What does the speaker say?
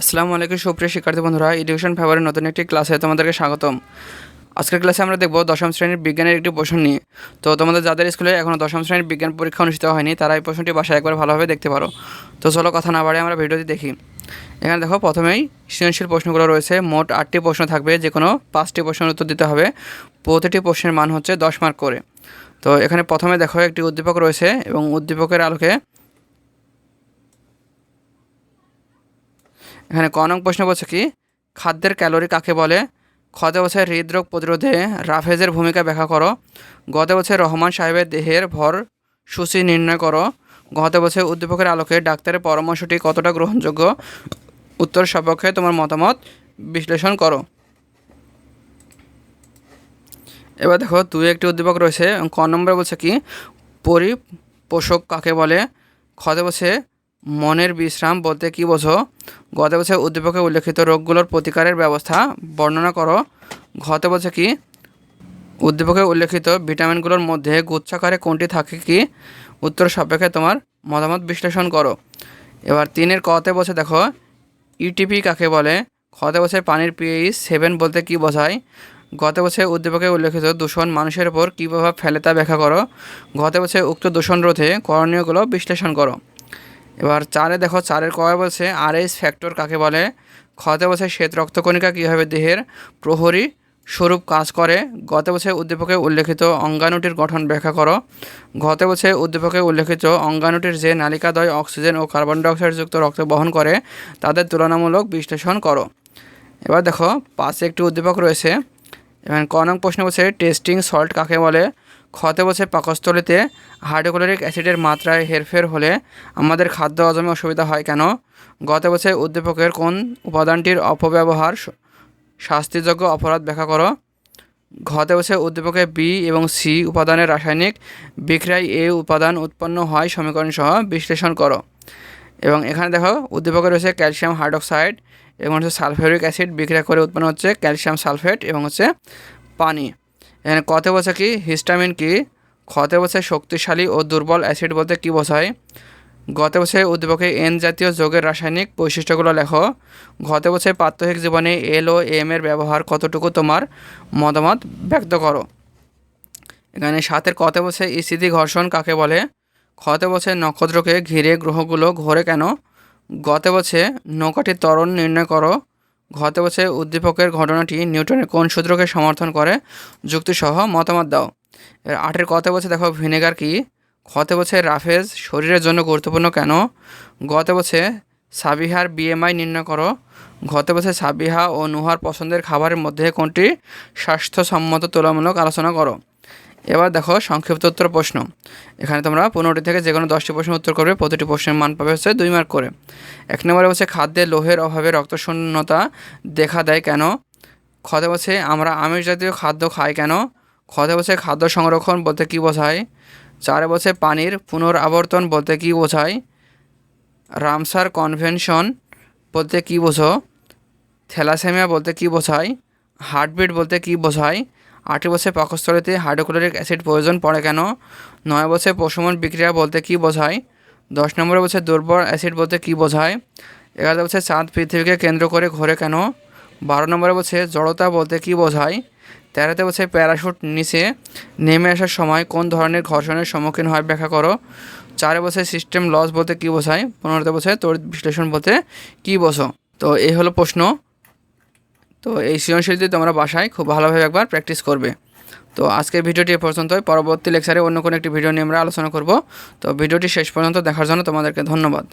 আসসালামু আলাইকুম, সুপ্রিয় শিক্ষার্থী বন্ধুরা এডুকেশন ফেভারের নতুন একটি ক্লাসে তোমাদেরকে স্বাগতম। আজকের ক্লাসে আমরা দেখব দশম শ্রেণির বিজ্ঞানের একটি প্রশ্ন নিয়ে। তো তোমাদের যাদের স্কুলে এখনও দশম শ্রেণির বিজ্ঞান পরীক্ষা অনুষ্ঠিত হয়নি, তারা এই প্রশ্নটি বাসায় একবার ভালোভাবে দেখতে পারো। তো চলো কথা না বাড়ে আমরা ভিডিওটি দেখি। এখানে দেখো, প্রথমেই সৃজনশীল প্রশ্নগুলো রয়েছে। মোট আটটি প্রশ্ন থাকবে যে কোনো পাঁচটি প্রশ্নের উত্তর দিতে হবে। প্রতিটি প্রশ্নের মান হচ্ছে দশ মার্ক করে। তো এখানে প্রথমে দেখো, একটি উদ্দীপক রয়েছে এবং উদ্দীপকের আলোকে এখানে ক নং প্রশ্ন বলছে কি, খাদ্যের ক্যালোরি কাকে বলে? খতে বছর হৃদরোগ প্রতিরোধে রাফেজের ভূমিকা ব্যাখ্যা করো। গতে বছর রহমান সাহেবের দেহের ভর সূচি নির্ণয় করো। গতে বছর উদ্দীপকের আলোকে ডাক্তারের পরামর্শটি কতটা গ্রহণযোগ্য? উত্তর সপক্ষে তোমার মতামত বিশ্লেষণ করো। এবার দেখো, দুই একটি উদ্দীপক রয়েছে। ক নম্বরে বলছে কি, পরিপোষক কাকে বলে? খতে বসে মনের বিশ্রাম বলতে কি বোঝো? গতে বছর উদ্দীপকে উল্লেখিত রোগগুলোর প্রতিকারের ব্যবস্থা বর্ণনা করো। ঘতে বলছে কি? উদ্দীপকে উল্লেখিত ভিটামিনগুলোর মধ্যে গুচ্ছাকারে কোনটি থাকে কি? উত্তর সাপেক্ষে তোমার মতামত বিশ্লেষণ করো। এবার তিনের কতে বসে দেখো ইটিপি কাকে বলে? খতে বসে পানির পিএইচ সেভেন বলতে কি বোঝায়? গত বছর উদ্দীপকে উল্লেখিত দূষণ মানুষের ওপর কী প্রভাব ফেলে তা ব্যাখ্যা করো। গত বছর উক্ত দূষণ রোধে করণীয়গুলো বিশ্লেষণ করো। এবার চারে দেখো, চারের কয় বলছে? আর এস ফ্যাক্টর কাকে বলে? খতে বসে শ্বেত রক্তকণিকা কীভাবে দেহের প্রহরী স্বরূপ কাজ করে? গত বছর উদ্দীপকে উল্লেখিত অঙ্গাণুটির গঠন ব্যাখ্যা করো। গত বছর উদ্দীপকে উল্লেখিত অঙ্গাণুটির যে নালিকাদ্বয় অক্সিজেন ও কার্বন ডাইঅক্সাইডযুক্ত রক্ত বহন করে, তাদের তুলনামূলক বিশ্লেষণ করো। এবার দেখো, পাশে একটি উদ্দীপক রয়েছে। এবং ক নং প্রশ্ন বলছে টেস্টিং সল্ট কাকে বলে? ক্ষতে বসে পাকস্থলিতে হাইড্রোক্লোরিক অ্যাসিডের মাত্রায় হেরফের হলে আমাদের খাদ্য হজমে অসুবিধা হয় কেন? গত বছর উদ্দীপকের কোন উপাদানটির অপব্যবহার শাস্তিযোগ্য অপরাধ ব্যাখ্যা করো? ঘতে বসে উদ্দীপকে বি এবং সি উপাদানের রাসায়নিক বিক্রিয়ায় এ উপাদান উৎপন্ন হয় সমীকরণ সহ বিশ্লেষণ করো। এবং এখানে দেখো, উদ্দীপকে রয়েছে ক্যালসিয়াম হাইড্রোক্সাইড এবং হচ্ছে সালফেরিক অ্যাসিড বিক্রিয়া করে উৎপন্ন হচ্ছে ক্যালসিয়াম সালফেট এবং হচ্ছে পানি। এখানে কতে বসে কি? হিস্টামিন কি? খতে বসে শক্তিশালী ও দুর্বল অ্যাসিড বলতে কী বোঝায়? গতে বছর উদ্দীপকে এন জাতীয় যোগের রাসায়নিক বৈশিষ্ট্যগুলো লেখো। ঘতে বছর প্রাত্যহিক জীবনে এল ও এম এর ব্যবহার কতটুকু তোমার মতামত ব্যক্ত করো? এখানে সাতের কতে বছর ইসিদি ঘর্ষণ কাকে বলে? খতে বছর নক্ষত্রকে ঘিরে গ্রহগুলো ঘোরে কেন? গতে বছর নৌকাটির ত্বরণ নির্ণয় করো। ঘতে বছর উদ্দীপকের ঘটনাটি নিউটনের কোন সূত্রকে সমর্থন করে? যুক্তিসহ মতামত দাও। এর আটের কতে বছর দেখো, ভিনেগার কি? ক্ষতে বছর রাফেজ, শরীরের জন্য গুরুত্বপূর্ণ কেন? গত বছর সাবিহার বিএমআই নির্ণয় করো। গত বছর সাবিহা ও নুহার পছন্দের খাবারের মধ্যে কোনটি স্বাস্থ্যসম্মত তুলনামূলক আলোচনা করো? এবার দেখো সংক্ষিপ্ত উত্তর প্রশ্ন। এখানে তোমরা পনেরোটি থেকে যে কোনো দশটি প্রশ্ন উত্তর করবে, প্রতিটি প্রশ্নের মান পাবে হচ্ছে দুই মার্ক করে। এক নম্বরে হচ্ছে খাদ্যে লোহের অভাবে রক্তশূন্যতা দেখা দেয় কেন? ক্ষতে বছর আমরা আমিষ জাতীয় খাদ্য খাই কেন? ক্ষতে বছর খাদ্য সংরক্ষণ বলতে কী বোঝায়? চারে বছর পানির পুনরাবর্তন বলতে কী বোঝায়? রামসার কনভেনশন বলতে কী বোঝো? থ্যালাসেমিয়া বলতে কী বোঝায়? হার্টবিট বলতে কী বোঝায়? আটটি বছর পাকস্থলীতে হাইড্রোক্লোরিক অ্যাসিড প্রয়োজন পড়ে কেন? নয় বছর প্রশমন বিক্রিয়া বলতে কী বোঝায়? দশ নম্বর বছর দুর্বল অ্যাসিড বলতে কী বোঝায়? এগারো বছর চাঁদ পৃথিবীকে কেন্দ্র করে ঘোরে কেন? বারো নম্বরে বছর জড়তা বলতে কী বোঝায়? তেরোতে বছর প্যারাশুট নিচে নেমে আসার সময় কোন ধরনের ঘর্ষণের সম্মুখীন হয় ব্যাখ্যা করো। চারে বছর সিস্টেম লস বলতে কী বোঝায়? পনেরোতে বছর তড়িৎ বিশ্লেষণ বলতে কী বোঝো? তো এই হলো প্রশ্ন। তো এই সৃজনশীলটি তোমরা বাসায় খুব ভালোভাবে একবার প্র্যাকটিস করবে, তো আজকের ভিডিওটি এ পর্যন্তই। পরবর্তী লেকচারে অন্য কোনো একটি ভিডিও নিয়ে আমরা আলোচনা করব। তো ভিডিওটি শেষ পর্যন্ত দেখার জন্য তোমাদেরকে ধন্যবাদ।